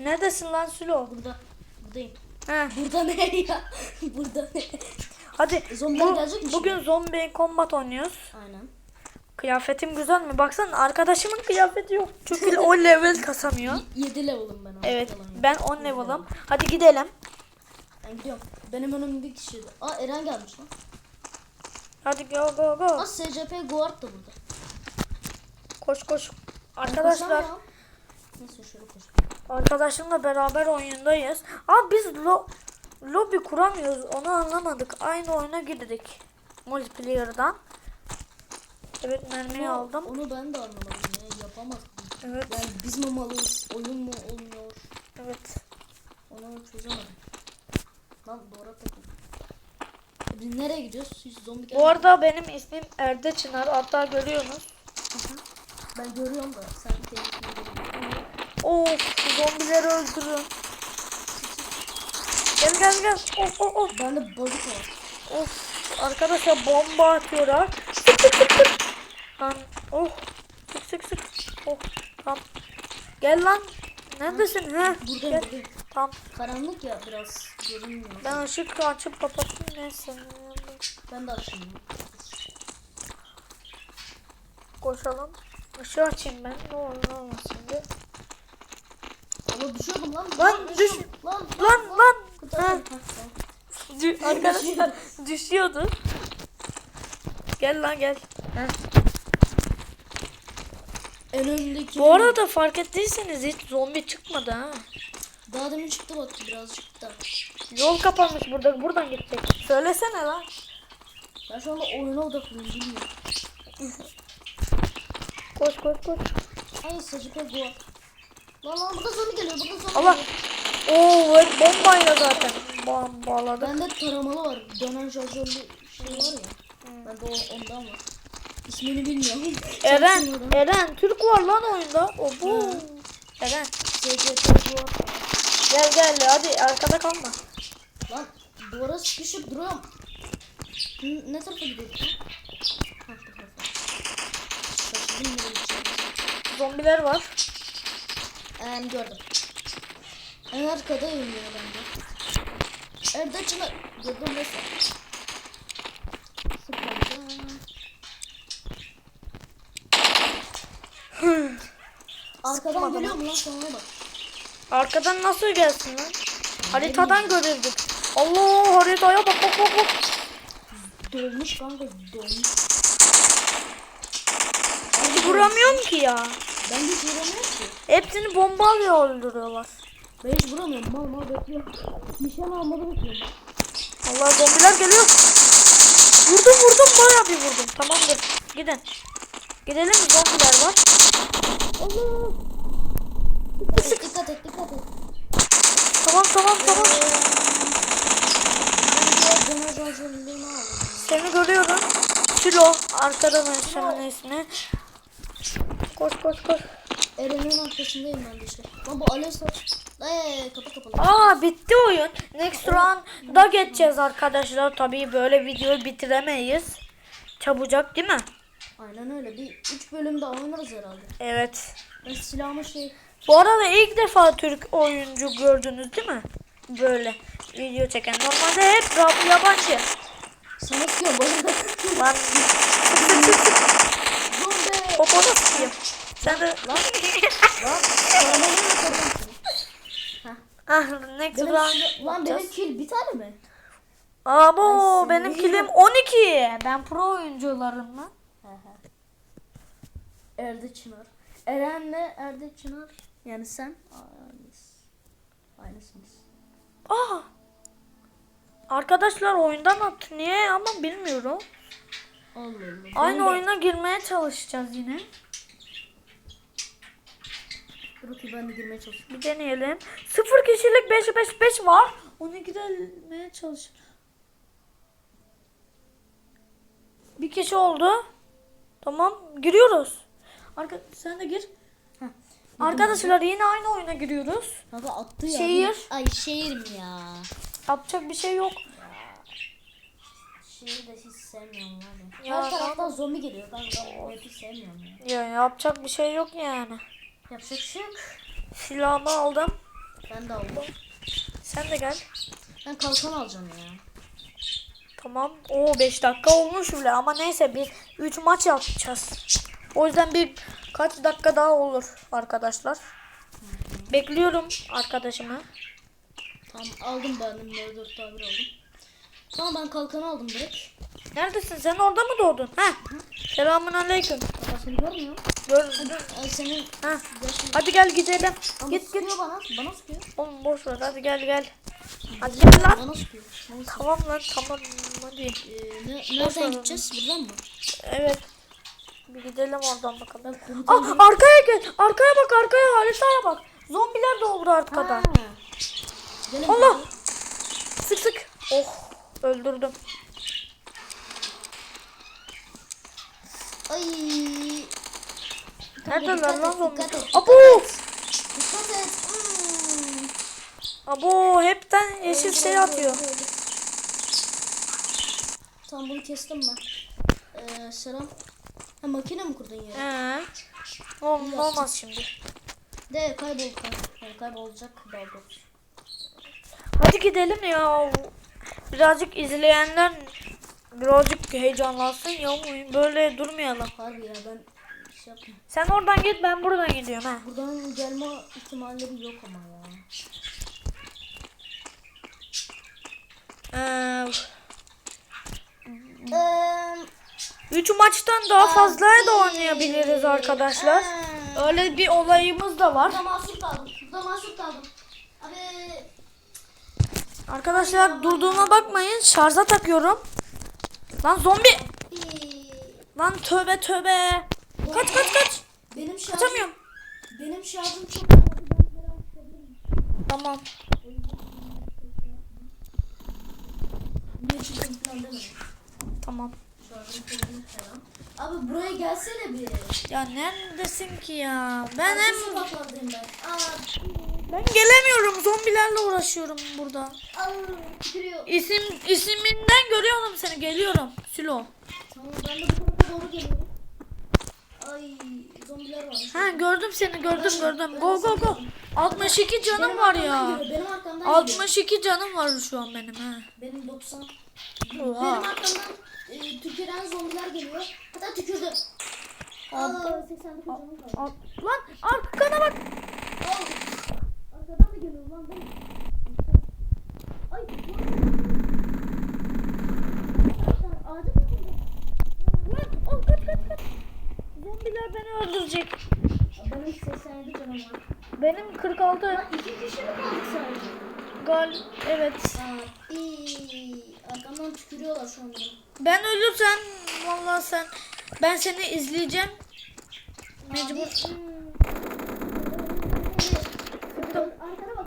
Neredesin lan Sülo? Burada. Buradayım. He. Burada ne ya? Burada ne? Hadi Zombiler bu- gelecek mi bugün zombi combat oynuyoruz. Aynen. Kıyafetim güzel mi? Baksana arkadaşımın kıyafeti yok. Çünkü o level kasamıyor. 7 level'ım ben. Evet Yalan yok. ben 10 level'ım. Hadi gidelim. Ben gidiyorum. Benim önümde kişi. Aa Eren gelmiş lan. Hadi go go go. Aa SCP Guard da burada. Koş koş. Arkadaşlar koşamıyorum. Neyse şöyle koş. arkadaşımla beraber oyundayız. Abi biz lo lobi kuramıyoruz. Onu anlamadık. Aynı oyuna girdik. Multiplayer'dan. Evet mermiyi Ama aldım. Onu ben de anlamadım ya. Yapamaz. Evet. Yani biz mi malıyız? Oyun mu olmuyor? Evet. Onu çözemedim. Lan doğru takım. Biz nereye gidiyoruz? Hiç zombi. Bu arada benim ismim Erde Çınar. Hatta görüyorsunuz. Aha. Ben görüyorum da sen görüyorsun. Of zombileri öldürün. Gel gel gel. Of of of. Bende balık var. Of. Arkadaşlar bomba atıyorlar. Sık sık sık sık. Lan oh. Sık sık sık. Oh tamam. Gel lan. Neredesin? He. Buradayım Gel. buradayım. Tamam. Karanlık ya biraz görünmüyor. Ben ışık açıp kapatayım neyse. Ben de açayım. Koşalım. Işığı açayım ben. Ne olur ne olmasın diye. Ama düşüyordum lan. Lan düş. düşüyordum. Lan Lan lan. Ha. Dü- Arkadaşlar düşüyordu. Gel lan gel. En önündeki. Bu arada fark ettiyseniz hiç zombi çıkmadı ha. Daha demin çıktı bak birazcık da. Yol kapanmış burada. Buradan gidecek. Söylesene lan. Ben şu anda oyuna odaklıyım bilmiyorum. Koş koş koş. Ay SCP Guard. Lan lan burada zombi geliyor. Burada zombi Allah. geliyor. Oo evet, bombayla zaten. Bom bağladı. Bende taramalı var. Dönen şarjörlü şey var ya. Bende o ondan var. İsmini bilmiyorum. Eren. Eren Türk var lan oyunda. O bu. Hı. Eren SCP gel gel hadi arkada kalma. Lan duvara sıkışıp duruyorum. N- ne tarafa gidelim? Ha bu tarafa. Şaşırdım nereye gideceğim. Zombiler var. Ee, gördüm. En arkada iniyor bence. Çınar. Gördüm mesela. Sıkıldım. Arkadan geliyor mu lan sana bak. Arkadan nasıl gelsin lan? Haritadan görürdük. Allah haritaya bak bak bak bak. Dolmuş kanka dolmuş. Vuramıyorum ki ya. Ben hiç vuramıyorum ki. Hepsini bombayla öldürüyorlar. Ben hiç vuramıyorum. Mal mal bekliyorum. Nişan almadı bekliyorum. Allah zombiler geliyor. Vurdum vurdum bayağı bir vurdum. Tamamdır. Gidin. Gidelim zombiler var. Allah. Dikkat et dikkat et dikkat et. Tamam tamam tamam. Aldım. Seni görüyorum. Silo. Arkada ben senin ismi. Koş koş koş. Eren'in arkasındayım ben de işte. Lan bu alev saç. Eee kapı kapalı. Aa bitti oyun. Next round'a geçeceğiz arkadaşlar. Tabii böyle videoyu bitiremeyiz. Çabucak değil mi? Aynen öyle. Bir üç bölüm daha oynarız herhalde. Evet. Ben silahımı şey... Bu arada ilk defa Türk oyuncu gördünüz değil mi? Böyle video çeken. Normalde hep yabancı. Sana sıkıyorum bu arada. Lan sık sık sık sık. Zombi. Popona sıkıyor. Sen de Lan. Lan. Ne ah next Benim, silah- lan benim kill bir tane mi? Abo Ay, benim kilim 12. Ben pro oyuncularım lan. Erde Çınar. Eren'le Erde Çınar. Yani sen. Aynıs. Aynısınız. Aa. Arkadaşlar oyundan attı. Niye ama bilmiyorum. Allah. Aynı oyuna girmeye çalışacağız yine. Dur bakayım ben de girmeye çalışıyorum. Bir deneyelim. Sıfır kişilik 5 5 5 var. Ona girmeye çalış. Bir kişi oldu. Tamam giriyoruz. Arka sen de gir. Heh. Arkadaşlar yine aynı oyuna giriyoruz. Kanka attı ya. Şehir. Ay şehir mi ya? Yapacak bir şey yok. Şehir de hiç sevmiyorum var Ya. Her taraftan zombi geliyor. Ben o hiç sevmiyorum ya. Ya yapacak bir şey yok yani. Yapacak bir şey yok. Silahımı aldım. Ben de aldım. Sen de gel. Ben kalkan alacağım ya. Tamam. Oo 5 dakika olmuş bile ama neyse biz 3 maç yapacağız. O yüzden bir kaç dakika daha olur arkadaşlar. Bekliyorum arkadaşımı. Tamam aldım ben de 4 tabir aldım. Tamam ben kalkanı aldım direkt. Neredesin? Sen orada mı doğdun? Ha? Selamun aleyküm. Baba seni görmüyor. Gördüm. Ay senin Ha. yaşın. Hadi gel gidelim. Ama Git git. bana. Bana sıkıyor. Oğlum boş ver hadi gel gel. Hadi gel lan. Bana sıkıyor. Neyse. Tamam lan tamam hadi. Ee, ne, nereden gideceğiz? Buradan mı? Evet. Bir gidelim oradan bakalım. Ben Ah komutanım. arkaya gel. Arkaya bak arkaya haritaya bak. Zombiler doldu arkada. Ha. Gelin Allah. Sık sık. Oh öldürdüm. Ay. Dikkat lan et, zombi? Abo. Dikkat et. Hmm. Abo hepten yeşil şey atıyor. Tamam bunu kestim ben. Ee, selam. Ha makine mi kurdun ya? He. Oğlum olmaz şimdi. De kayboldu kay. Kaybolacak doğrusu. Hadi gidelim ya. Birazcık izleyenler birazcık heyecanlansın ya. Böyle durmayalım. Harbi ya ben şey yapma. Sen oradan git ben buradan gidiyorum ha. Buradan gelme ihtimalleri yok ama ya. Ee, üç maçtan daha fazlaya da oynayabiliriz arkadaşlar. Öyle bir olayımız da var. Burada mahsur kaldım. Burada mahsur kaldım. Arkadaşlar durduğuma bakmayın. Şarja takıyorum. Lan zombi. Lan tövbe tövbe. Kaç kaç kaç. benim şarjım Kaçamıyorum. benim şarjım çok. Tamam. Tamam. Şarjım. Abi buraya gelsene bir. Ya neredesin ki ya? Ben hem Şu sokaklardayım ben. Aa, ben gelemiyorum. Zombilerle uğraşıyorum burada. aa. İsim isminden görüyorum seni. Geliyorum. Silo. Tamam ben de bu doğru geliyorum. Ay zombiler var. Ha gördüm seni. Gördüm gördüm. Go go go. 62 canım var arkamdan ya. geliyor, Benim arkamdan geliyor. 62 canım var şu an benim ha. Benim 90. Oha. Benim arkamdan e, tüküren zombiler geliyor. Hatta tükürdü. Aa, 89 canım. Al- Lan arkana bak. Al. Arkadan da geliyor lan ben. Ay. Ağaca takıldı. Lan al kaç kaç kaç. Zombiler beni öldürecek. Benim 87 canım var. Benim 46 Lan iki kişi mi kaldık sadece? gal evet. Aa, iyi. Arkamdan tükürüyorlar şu an benim. Ben ölürsem vallahi sen ben seni izleyeceğim. Mecbur. Arkana.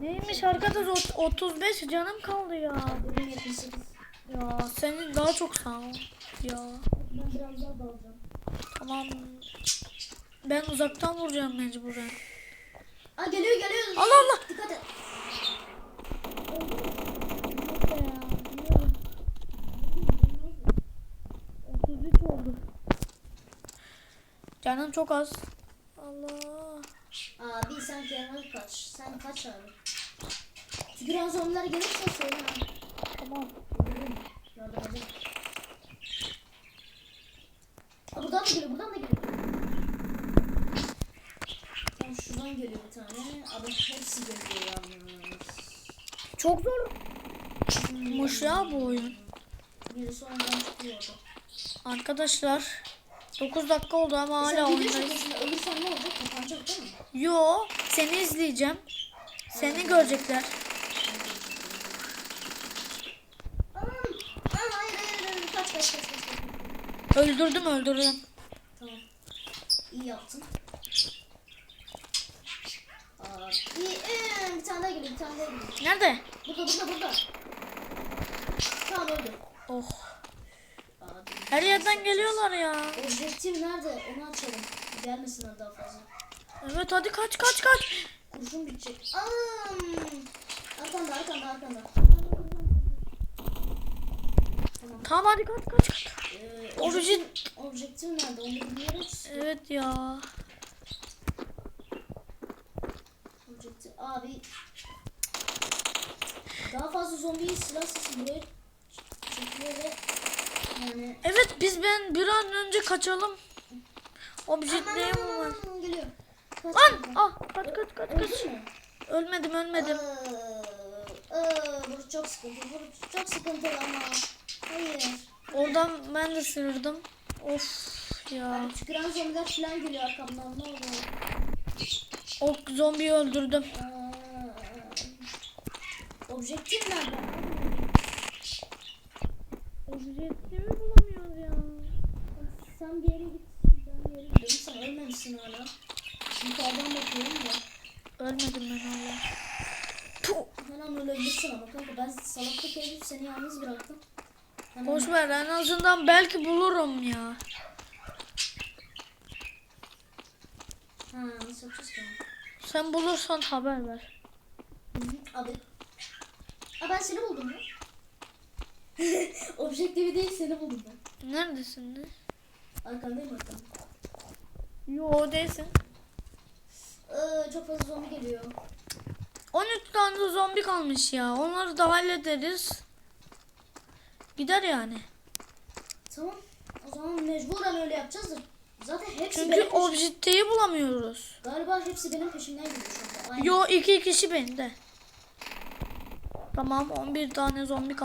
Neymiş arkadaş ot- 35 canım kaldı ya. Benim 78. Ya senin daha çok sağ ol. Ya Ben biraz daha dalacağım. tamam. Ben uzaktan vuracağım mecburen. Aa geliyor geliyor. Allah Allah. Dikkat et. Neyse ya, biliyorum. 33 oldu. Canım çok az. Allah. Abi sen kenara kaç. Sen kaç abi. Tüküren zombiler gelirse söyle ha. Tamam. Buradan da geliyor, buradan da geliyor. Geliyor bir tane. Abi hepsi geliyor yalnız. Çok zormuş ya bu oyun. Birisi ondan çıkıyor orada. Arkadaşlar 9 dakika oldu ama hala Sen video oyundayız. ölürsen ne olacak? Kapanacak değil mi? Yo seni izleyeceğim. Seni görecekler. Aa, aa, hayır hayır hayır. Kaç kaç kaç kaç. kaç. Öldürdüm öldürdüm. Tamam. İyi yaptın. Ee, bir tane daha geliyor, bir tane daha geliyor. Nerede? Burada, burada, burada. Tamam öldü. Oh. Abi. Her yerden geliyorlar ya. Objektif nerede? Onu açalım. Gelmesinler daha fazla. Evet hadi kaç kaç kaç. Kurşun bitecek. Aa, arkanda, arkanda, arkanda. Tamam hadi kaç kaç kaç. Ee, Obje... Objektif nerede? Onu bilmiyoruz. Evet ya. Objektif. Abi. Daha fazla zombi silah sesi buraya çekiyor ve yani Evet biz ben bir an önce kaçalım. Objektlerim var. Geliyor. Kaç Lan! Ah kaç kaç kaç kaç. Ölmedim ölmedim. Ee, ee, burası çok sıkıntı. Burası çok sıkıntılı ama. Hayır. Oradan ben de sıyırdım. Of ya. Tüküren zombiler falan geliyor arkamdan. Ne oluyor? O zombiyi öldürdüm. Objektif nerede? Objektimi bulamıyoruz ya. Sen bir yere git. Ben bir yere gidiyorum. Sen ölmemişsin hala. Yukarıdan bakıyorum da. Ölmedim ben hala. Puh. Her an ölebilirsin ama kanka ben salaklık edip seni yalnız bıraktım. Hemen- Boş ver en azından belki bulurum ya. Ha? Sen bulursan haber ver. Abi. Aa ben seni buldum ya. Objektifi değil seni buldum ben. Neredesin? Arkandayım arkanda. Yo değilsin. Ee, çok fazla zombi geliyor. 13 tane de zombi kalmış ya. Onları da hallederiz. Gider yani. Tamam. O zaman mecburen öyle yapacağız da. Zaten hepsi Çünkü benim peşim- objektayı bulamıyoruz. Galiba hepsi benim peşimden gidiyor şu anda. Aynen. Yo iki kişi bende. Tamam 11 tane zombi kaldı.